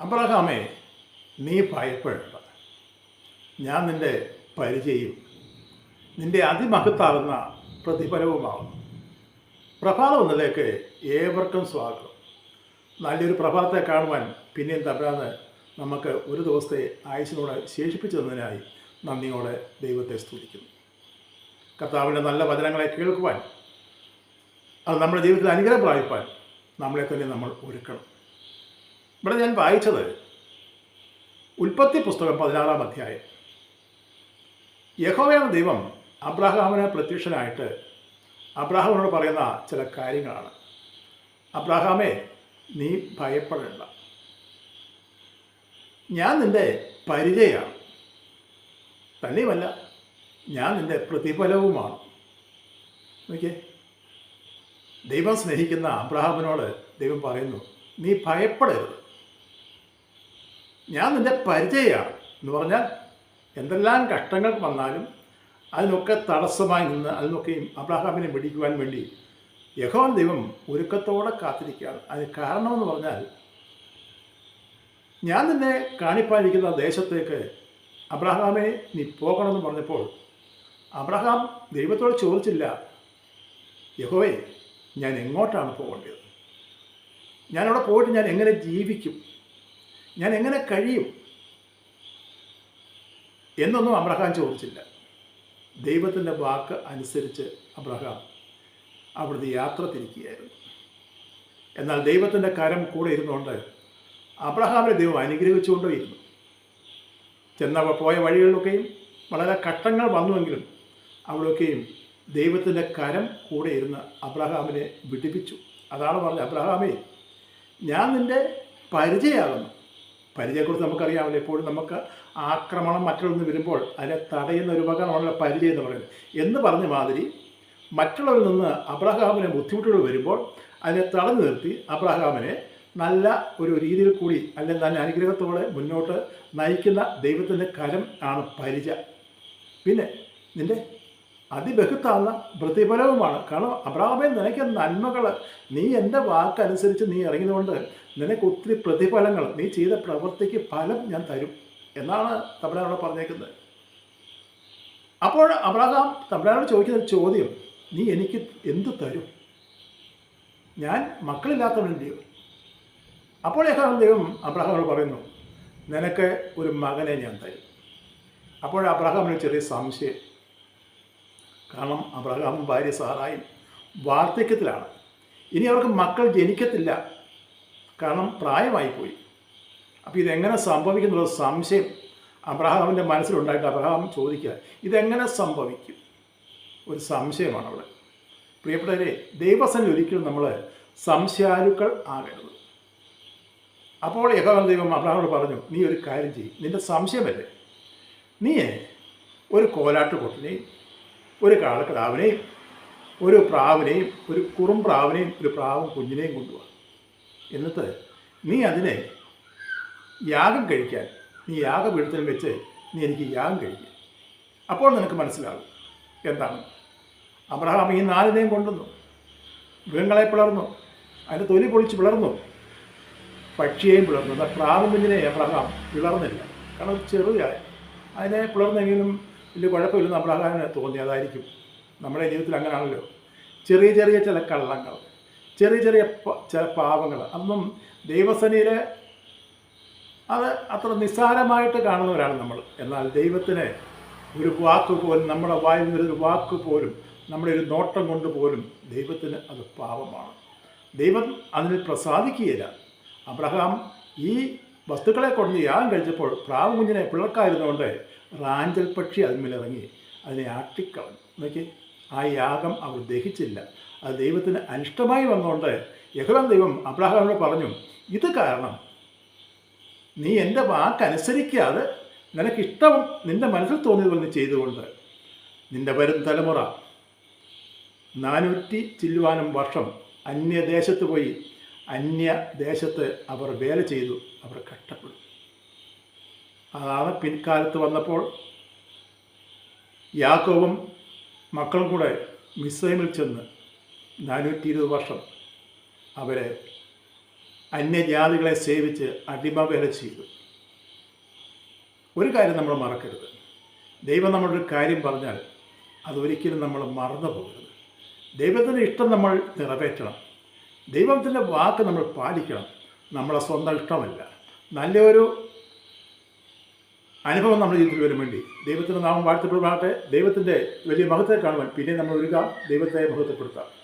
അബ്രഹാമേ നീ ഭയപ്പെടേണ്ട. ഞാൻ നിന്റെ പരിചയം നിന്റെ അതിമഹത്താകുന്ന പ്രതിഫലവുമാകുന്നു. പ്രഭാതം ഒന്നിലേക്ക് ഏവർക്കും സ്വാഗതം. നല്ലൊരു പ്രഭാതത്തെ കാണുവാൻ പിന്നെയും തമ്പരാന്ന് നമുക്ക് ഒരു ദിവസത്തെ ആയുസിനോട് ശേഷിപ്പിച്ചു തന്നതിനായി നന്ദിയോടെ ദൈവത്തെ സ്തുതിക്കുന്നു. കർത്താവിന്റെ നല്ല വചനങ്ങളെ കേൾക്കുവാൻ അത് നമ്മുടെ ജീവിതത്തിൽ അനുഗ്രഹം പ്രാപിപ്പാൻ നമ്മളെ തന്നെ നമ്മൾ ഒരുക്കണം. ഇവിടെ ഞാൻ വായിച്ചത് ഉൽപ്പത്തി പുസ്തകം പതിനാറാം അധ്യായം. യഹോവയാണ് ദൈവം അബ്രാഹാമിന് പ്രത്യക്ഷനായിട്ട് അബ്രാഹാമിനോട് പറയുന്ന ചില കാര്യങ്ങളാണ്. അബ്രാഹാമേ നീ ഭയപ്പെടേണ്ട. ഞാൻ നിന്റെ പരിചയമാണ് തന്നെയുമല്ല ഞാൻ നിന്റെ പ്രതിഫലവുമാണ്. നോക്കിയേ ദൈവം സ്നേഹിക്കുന്ന അബ്രഹാമിനോട് ദൈവം പറയുന്നു നീ ഭയപ്പെടരുത്. ഞാൻ നിന്റെ പരിചയമാണ് എന്ന് പറഞ്ഞാൽ എന്തെല്ലാം കഷ്ടങ്ങൾ വന്നാലും അതിനൊക്കെ തടസ്സമായി നിന്ന് അതിനൊക്കെ അബ്രഹാമിനെ പിടിക്കുവാൻ വേണ്ടി യഹോവൻ ദൈവം ഒരുക്കത്തോടെ കാത്തിരിക്കുകയാണ്. അതിന് കാരണമെന്ന് പറഞ്ഞാൽ ഞാൻ നിന്നെ കാണിപ്പാനിരിക്കുന്ന ദേശത്തേക്ക് അബ്രഹാമെ നീ പോകണമെന്ന് പറഞ്ഞപ്പോൾ അബ്രഹാം ദൈവത്തോട് ചോദിച്ചില്ല യഹോവേ ഞാൻ എങ്ങോട്ടാണ് പോകേണ്ടത്? ഞാനവിടെ പോയിട്ട് ഞാൻ എങ്ങനെ ജീവിക്കും? ഞാൻ എങ്ങനെ കഴിയും? എന്നൊന്നും അബ്രഹാം ചോദിച്ചില്ല. ദൈവത്തിന്റെ വാക്ക് അനുസരിച്ച് അബ്രഹാം അവിടുത്തെ യാത്ര തിരിക്കുകയായിരുന്നു. എന്നാൽ ദൈവത്തിന്റെ കരം കൂടെ ഇരുന്നുകൊണ്ട് അബ്രഹാമിനെ ദൈവം അനുഗ്രഹിച്ചുകൊണ്ടേയിരുന്നു ചെന്ന പോയ വഴികളിലൊക്കെയും വളരെ ഘട്ടങ്ങൾ വന്നുവെങ്കിലും അവിടെയൊക്കെയും ദൈവത്തിന്റെ കരം കൂടെ ഇരുന്ന് അബ്രഹാമിനെ വിടിപ്പിച്ചു. അതാണ് പറഞ്ഞത് അബ്രഹാമേ ഞാൻ നിന്റെ പരിചയമാകുന്നു പരിചയത്തെക്കുറിച്ച് നമുക്കറിയാമല്ലോ. എപ്പോഴും നമുക്ക് ആക്രമണം മറ്റുള്ളവർ വരുമ്പോൾ അതിനെ തടയുന്ന ഒരു ഉപകരണമാണല്ലോ പരിചയം എന്ന് പറയുന്നത്. എന്ന് പറഞ്ഞ മാതിരി മറ്റുള്ളവരിൽ നിന്ന് അബ്രഹാമിനെ ബുദ്ധിമുട്ടുകൾ വരുമ്പോൾ അതിനെ തടഞ്ഞു നിർത്തി അബ്രഹാമിനെ നല്ല ഒരു രീതിയിൽ കൂടി അല്ലെങ്കിൽ നല്ല അനുഗ്രഹത്തോടെ മുന്നോട്ട് നയിക്കുന്ന ദൈവത്തിന്റെ കരം ആണ് പരിച പിന്നെ നിന്റെ അതിബഹുത്താവുന്ന പ്രതിഫലവുമാണ്. കാരണം അബ്രാഹമേ നിനക്ക് നന്മകൾ നീ എന്റെ വാക്കനുസരിച്ച് നീ ഇറങ്ങിയതുകൊണ്ട് നിനക്ക് ഒത്തിരി പ്രതിഫലങ്ങൾ നീ ചെയ്ത പ്രവൃത്തിക്ക് ഫലം ഞാൻ തരും എന്നാണ് തമ്പുരാനോട് പറഞ്ഞേക്കുന്നത്. അപ്പോൾ അബ്രഹാം തമ്പുരാനോട് ചോദിക്കുന്ന ചോദ്യം നീ എനിക്ക് എന്ത് തരും? ഞാൻ മക്കളില്ലാത്തവനെന്റെയോ അപ്പോൾ യഥാർത്ഥ ദൈവം അബ്രഹാമോട് പറയുന്നു നിനക്ക് ഒരു മകനെ ഞാൻ തരും. അപ്പോൾ അബ്രഹാമിന് ചെറിയ സംശയം. കാരണം അബ്രഹാമും ഭാര്യ സാറായും വാർദ്ധക്യത്തിലാണ്. ഇനി അവർക്ക് മക്കൾ ജനിക്കത്തില്ല. കാരണം പ്രായമായിപ്പോയി. അപ്പോൾ ഇതെങ്ങനെ സംഭവിക്കുന്നുള്ള സംശയം അബ്രഹാമിന്റെ മനസ്സിലുണ്ടായിട്ട് അബ്രഹാം ചോദിക്കുക ഇതെങ്ങനെ സംഭവിക്കും? ഒരു സംശയമാണ് അവിടെ പ്രിയപ്പെട്ടവരെ ദൈവസനിൽ ഒരിക്കലും നമ്മൾ സംശയാലുക്കൾ ആകരുത്. അപ്പോൾ യഹോവൻ ദൈവം അബ്രഹാമോട് പറഞ്ഞു നീ ഒരു കാര്യം ചെയ്യും. നിന്റെ സംശയമല്ലേ? നീ ഒരു കോലാട്ട് കൊട്ടിനെയും ഒരു കാളക്കിടാവിനെയും ഒരു പ്രാവിനെയും ഒരു കുറും പ്രാവിനെയും ഒരു പ്രാവും കുഞ്ഞിനെയും കൊണ്ടുപോവാ എന്നിട്ട് നീ അതിനെ യാഗം കഴിക്കാൻ നീ യാഗപീഠത്തിൽ വെച്ച് നീ എനിക്ക് യാഗം കഴിക്കുക അപ്പോൾ നിനക്ക് മനസ്സിലാകും എന്താണ്. അബ്രഹാം ഈ നാലിനെയും കൊണ്ടുവന്നു. മൃഗങ്ങളെ പിളർന്നു. അതിന്റെ തൊലി പൊളിച്ച് പിളർന്നു. പക്ഷിയെയും പിളർന്നു. എന്നാൽ പ്രാവും കുഞ്ഞിനെ അബ്രഹാം പിളർന്നില്ല. കാരണം ചെറുതായ. അതിനെ പിളർന്നെങ്കിലും വലിയ കുഴപ്പമില്ലെന്ന് അബ്രഹാമിന് തോന്നി അതായിരിക്കും. നമ്മുടെ ജീവിതത്തിൽ അങ്ങനെയാണല്ലോ ചെറിയ ചെറിയ ചില കള്ളങ്ങൾ ചെറിയ ചെറിയ ചില പാവങ്ങൾ അതൊന്നും ദൈവസനയിൽ അത് അത്ര നിസ്സാരമായിട്ട് കാണുന്നവരാണ് നമ്മൾ. എന്നാൽ ദൈവത്തിന് ഒരു വാക്ക് പോലും നമ്മുടെ വായിൽ നിന്നൊരു വാക്ക് പോലും നമ്മുടെ ഒരു നോട്ടം കൊണ്ട് പോലും ദൈവത്തിന് അത് പാപമാണ്. ദൈവം അതിന് പ്രസാദിക്കുകയില്ല. അബ്രഹാം ഈ വസ്തുക്കളെ കൊണ്ട് യാഗം കഴിച്ചപ്പോൾ പ്രാവ് കുഞ്ഞിനെ പിളർക്കായിരുന്നുകൊണ്ട് റാഞ്ചൽ പക്ഷി അതിന്മേലിറങ്ങി അതിനെ ആട്ടിക്കളഞ്ഞു. നോക്കി ആ യാഗം അവർ ദഹിച്ചില്ല. അത് ദൈവത്തിന് അനിഷ്ടമായി വന്നുകൊണ്ട് യഹോവ ദൈവം അബ്രഹാമിനോട് പറഞ്ഞു ഇത് കാരണം നീ എന്റെ വാക്കനുസരിക്കാതെ നിനക്കിഷ്ടം നിന്റെ മനസ്സിൽ തോന്നിയതുപോലെ നീ ചെയ്തുകൊണ്ട് നിന്റെ വരും തലമുറ നാനൂറ്റി ചില്ലുവാനും വർഷം അന്യദേശത്ത് പോയി അന്യദേശത്ത് അവർ വേല ചെയ്തു അവർ കഷ്ടപ്പെടും. അതാണ് പിൻകാലത്ത് വന്നപ്പോൾ യാക്കോവും മക്കളും കൂടെ മിസ്രൈമിൽ ചെന്ന് നാനൂറ്റി ഇരുപത് വർഷം അവരെ അന്യജാതികളെ സേവിച്ച് അടിമവേല ചെയ്തു. ഒരു കാര്യം നമ്മൾ മറക്കരുത്. ദൈവം നമ്മളൊരു കാര്യം പറഞ്ഞാൽ അതൊരിക്കലും നമ്മൾ മറന്നു പോകരുത് ദൈവത്തിന്റെ ഇഷ്ടം നമ്മൾ നിറവേറ്റണം. ദൈവത്തിന്റെ വാക്ക് നമ്മൾ പാലിക്കണം. നമ്മളെ സ്വന്തം ഇഷ്ടമല്ല. നല്ലൊരു അനുഭവം നമ്മുടെ ജീവിതത്തിൽ വരും വേണ്ടി. ദൈവത്തിന്റെ നാമം വാഴ്ത്തപ്പെടുമാകട്ടെ ദൈവത്തിന്റെ വലിയ മഹത്വത്തെ കാണുവാൻ പിന്നെ നമ്മൾ ഒരുക്കാം ദൈവത്തെ മഹത്വപ്പെടുത്താം.